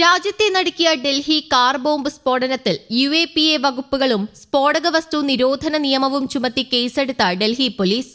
രാജ്യത്തെ നടുക്കിയ Delhi car bomb സ്ഫോടനത്തിൽ യു എ പി എ വകുപ്പുകളും സ്ഫോടക വസ്തു നിരോധന നിയമവും ചുമത്തി കേസെടുത്ത ഡൽഹി പോലീസ്.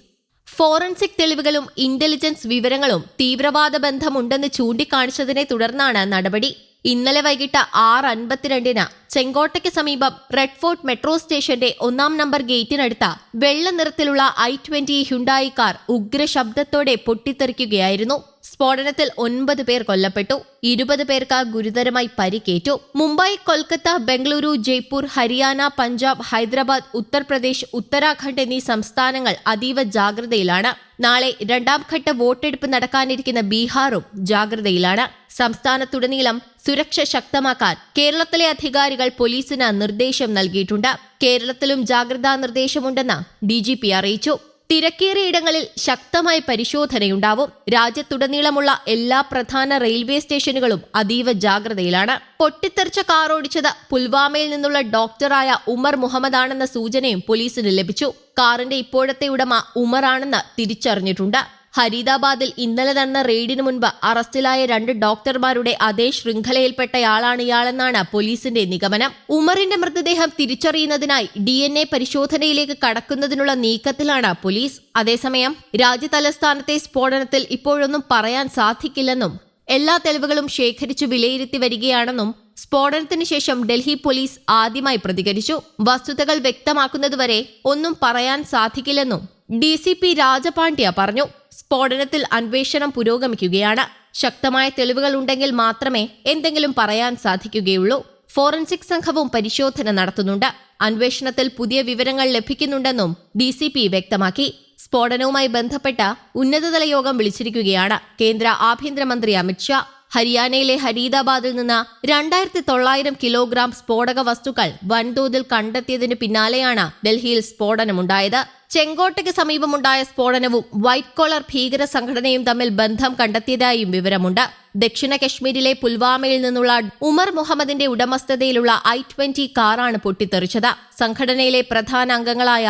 ഫോറൻസിക് തെളിവുകളും ഇന്റലിജൻസ് വിവരങ്ങളും തീവ്രവാദ ബന്ധമുണ്ടെന്ന് ചൂണ്ടിക്കാണിച്ചതിനെ തുടർന്നാണ് നടപടി. ഇന്നലെ വൈകിട്ട് ആറ് അൻപത്തിരണ്ടിന് ചെങ്കോട്ടയ്ക്ക് സമീപം റെഡ് ഫോർട്ട് മെട്രോ സ്റ്റേഷന്റെ ഒന്നാം നമ്പർ ഗേറ്റിനടുത്ത വെള്ള നിറത്തിലുള്ള ഐ ട്വന്റി ഹ്യുണ്ടായി കാർ ഉഗ്ര ശബ്ദത്തോടെ പൊട്ടിത്തെറിക്കുകയായിരുന്നു. സ്ഫോടനത്തിൽ ഒൻപത് പേർ കൊല്ലപ്പെട്ടു. ഇരുപത് പേർക്ക് ഗുരുതരമായി പരിക്കേറ്റു. മുംബൈ കൊൽക്കത്ത ബംഗളൂരു ജയ്പൂർ ഹരിയാന പഞ്ചാബ് ഹൈദരാബാദ് ഉത്തർപ്രദേശ് ഉത്തരാഖണ്ഡ് എന്നീ സംസ്ഥാനങ്ങൾ അതീവ ജാഗ്രതയിലാണ്. നാളെ രണ്ടാം ഘട്ട വോട്ടെടുപ്പ് നടക്കാനിരിക്കുന്ന ബീഹാറും ജാഗ്രതയിലാണ്. സംസ്ഥാനത്തുടനീളം സുരക്ഷ ശക്തമാക്കാൻ കേരളത്തിലെ അധികാരികൾ പോലീസിന് നിർദ്ദേശം നൽകിയിട്ടുണ്ട്. കേരളത്തിലും ജാഗ്രതാ നിർദ്ദേശമുണ്ടെന്ന് ഡി അറിയിച്ചു. തിരക്കേറിയ ഇടങ്ങളിൽ ശക്തമായ പരിശോധനയുണ്ടാവും. രാജ്യത്തുടനീളമുള്ള എല്ലാ പ്രധാന റെയിൽവേ സ്റ്റേഷനുകളും അതീവ ജാഗ്രതയിലാണ്. പൊട്ടിത്തെറിച്ച കാർ ഓടിച്ചത് പുൽവാമയിൽ നിന്നുള്ള ഡോക്ടറായ ഉമർ മുഹമ്മദാണെന്ന സൂചനയും പോലീസിന് ലഭിച്ചു. കാറിന്റെ ഇപ്പോഴത്തെ ഉടമ ഉമറാണെന്ന് തിരിച്ചറിഞ്ഞിട്ടുണ്ട്. ഹരീദാബാദിൽ ഇന്നലെ നടന്ന റെയ്ഡിന് മുൻപ് അറസ്റ്റിലായ രണ്ട് ഡോക്ടർമാരുടെ അതേ ശൃംഖലയിൽപ്പെട്ടയാളാണ് ഇയാളെന്നാണ് പോലീസിന്റെ നിഗമനം. ഉമറിന്റെ മൃതദേഹം തിരിച്ചറിയുന്നതിനായി ഡി എൻ എ പരിശോധനയിലേക്ക് കടക്കുന്നതിനുള്ള നീക്കത്തിലാണ് പോലീസ്. അതേസമയം രാജ്യതലസ്ഥാനത്തെ സ്ഫോടനത്തിൽ ഇപ്പോഴൊന്നും പറയാൻ സാധിക്കില്ലെന്നും എല്ലാ തെളിവുകളും ശേഖരിച്ചു വിലയിരുത്തി വരികയാണെന്നും സ്ഫോടനത്തിന് ശേഷം ഡൽഹി പോലീസ് ആദ്യമായി പ്രതികരിച്ചു. വസ്തുതകൾ വ്യക്തമാക്കുന്നതുവരെ ഒന്നും പറയാൻ സാധിക്കില്ലെന്നും ഡി സി പി രാജപാണ്ഡ്യ പറഞ്ഞു. സ്ഫോടനത്തിൽ അന്വേഷണം പുരോഗമിക്കുകയാണ്. ശക്തമായ തെളിവുകൾ ഉണ്ടെങ്കിൽ മാത്രമേ എന്തെങ്കിലും പറയാൻ സാധിക്കുകയുള്ളൂ. ഫോറൻസിക് സംഘവും പരിശോധന നടത്തുന്നുണ്ട്. അന്വേഷണത്തിൽ പുതിയ വിവരങ്ങൾ ലഭിക്കുന്നുണ്ടെന്നും ഡി സി പി വ്യക്തമാക്കി. സ്ഫോടനവുമായി ബന്ധപ്പെട്ട ഉന്നതതല യോഗം വിളിച്ചിരിക്കുകയാണ്. കേന്ദ്ര ആഭ്യന്തരമന്ത്രി അമിത്ഷാ ഹരിയാനയിലെ ഹരീദാബാദിൽ നിന്ന് രണ്ടായിരത്തി തൊള്ളായിരം കിലോഗ്രാം സ്ഫോടക വസ്തുക്കൾ വൻതോതിൽ കണ്ടെത്തിയതിന് പിന്നാലെയാണ് ഡൽഹിയിൽ സ്ഫോടനമുണ്ടായത്. ചെങ്കോട്ടയ്ക്ക് സമീപമുണ്ടായ സ്ഫോടനവും വൈറ്റ് കോളർ ഭീകര സംഘടനയും തമ്മിൽ ബന്ധം കണ്ടെത്തിയതായും വിവരമുണ്ട്. ദക്ഷിണ കശ്മീരിലെ പുൽവാമയിൽ നിന്നുള്ള ഉമർ മുഹമ്മദിന്റെ ഉടമസ്ഥതയിലുള്ള ഐ ട്വന്റി കാറാണ് പൊട്ടിത്തെറിച്ചത്. സംഘടനയിലെ പ്രധാന അംഗങ്ങളായ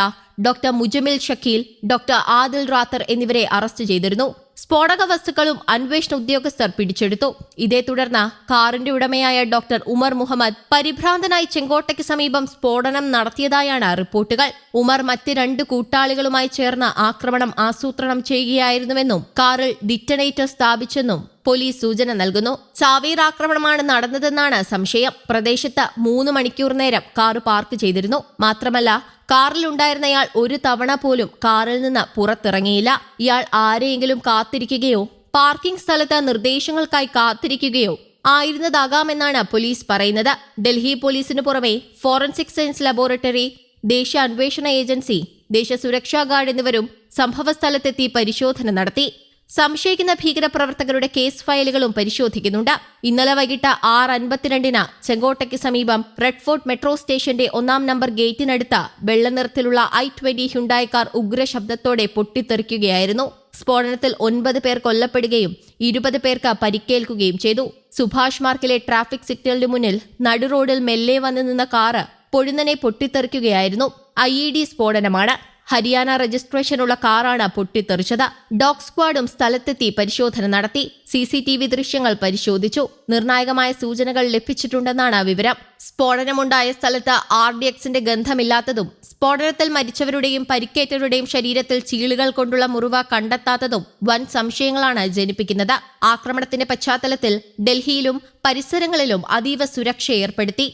ഡോക്ടർ മുജമിൽ ഷക്കീൽ ഡോക്ടർ ആദിൽ റാത്തർ എന്നിവരെ അറസ്റ്റ് ചെയ്തിരുന്നു. സ്ഫോടക വസ്തുക്കളും അന്വേഷണ ഉദ്യോഗസ്ഥർ പിടിച്ചെടുത്തു. ഇതേ തുടർന്ന് കാറിന്റെ ഉടമയായ ഡോക്ടർ ഉമർ മുഹമ്മദ് പരിഭ്രാന്തനായി ചെങ്കോട്ടയ്ക്ക് സമീപം സ്ഫോടനം നടത്തിയതായാണ് റിപ്പോർട്ടുകൾ. ഉമർ മറ്റ് രണ്ട് കൂട്ടാളികളുമായി ചേർന്ന് ആക്രമണം ആസൂത്രണം ചെയ്യുകയായിരുന്നുവെന്നും കാറിൽ ഡിറ്റനേറ്റർ സ്ഥാപിച്ചെന്നും പോലീസ് സൂചന നൽകുന്നു. ചാവേർ ആക്രമണമാണ് നടന്നതെന്നാണ് സംശയം. പ്രദേശത്ത് മൂന്ന് മണിക്കൂർ നേരം കാർ പാർക്ക് ചെയ്തിരുന്നു. മാത്രമല്ല കാറിലുണ്ടായിരുന്നയാൾ ഒരു തവണ പോലും കാറിൽ നിന്ന് പുറത്തിറങ്ങിയില്ല. ഇയാൾ ആരെയെങ്കിലും കാത്തിരിക്കുകയോ പാർക്കിംഗ് സ്ഥലത്ത് നിർദ്ദേശങ്ങൾക്കായി കാത്തിരിക്കുകയോ ആയിരുന്നതാകാമെന്നാണ് പോലീസ് പറയുന്നത്. ഡൽഹി പോലീസിനു പുറമെ ഫോറൻസിക് സയൻസ് ലബോറട്ടറി ദേശീയ അന്വേഷണ ഏജൻസി ദേശീയ സുരക്ഷാ ഗാർഡ് എന്നിവരും സംഭവസ്ഥലത്തെത്തി പരിശോധന നടത്തി. സംശയിക്കുന്ന ഭീകരപ്രവർത്തകരുടെ കേസ് ഫയലുകളും പരിശോധിക്കുന്നുണ്ട്. ഇന്നലെ വൈകിട്ട് ആറ് അൻപത്തിരണ്ടിന് ചെങ്കോട്ടയ്ക്ക് സമീപം റെഡ് ഫോർട്ട് മെട്രോ സ്റ്റേഷന്റെ ഒന്നാം നമ്പർ ഗേറ്റിനടുത്ത് വെള്ളനിറത്തിലുള്ള ഐ ട്വന്റി ഹ്യുണ്ടായി ഉഗ്ര ശബ്ദത്തോടെ പൊട്ടിത്തെറിക്കുകയായിരുന്നു. സ്ഫോടനത്തിൽ ഒൻപത് പേർ കൊല്ലപ്പെടുകയും ഇരുപത് പേർക്ക് പരിക്കേൽക്കുകയും ചെയ്തു. സുഭാഷ് മാർക്കിലെ ട്രാഫിക് സിഗ്നലിന് മുന്നിൽ നടുറോഡിൽ മെല്ലെ വന്നു നിന്ന കാറ് പൊഴുന്നനെ പൊട്ടിത്തെറിക്കുകയായിരുന്നു. ഐ ഇ ഡി സ്ഫോടനമാണ്. ഹരിയാന രജിസ്ട്രേഷനുള്ള കാറാണ് പൊട്ടിത്തെറിച്ചത്. ഡോഗ് സ്ക്വാഡും സ്ഥലത്തെത്തി പരിശോധന നടത്തി. സി സി ടി വി ദൃശ്യങ്ങൾ പരിശോധിച്ചു. നിർണായകമായ സൂചനകൾ ലഭിച്ചിട്ടുണ്ടെന്നാണ് വിവരം. സ്ഫോടനമുണ്ടായ സ്ഥലത്ത് ആർ ഡി എക്സിന്റെ ഗന്ധമില്ലാത്തതും സ്ഫോടനത്തിൽ മരിച്ചവരുടെയും പരിക്കേറ്റവരുടെയും ശരീരത്തിൽ ചീളുകൾ കൊണ്ടുള്ള മുറിവ കണ്ടെത്താത്തതും വൻ സംശയങ്ങളാണ് ജനിപ്പിക്കുന്നത്. ആക്രമണത്തിന്റെ പശ്ചാത്തലത്തിൽ ഡൽഹിയിലും പരിസരങ്ങളിലും അതീവ സുരക്ഷ ഏർപ്പെടുത്തി.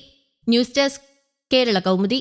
News desk Kerala Kaumudi.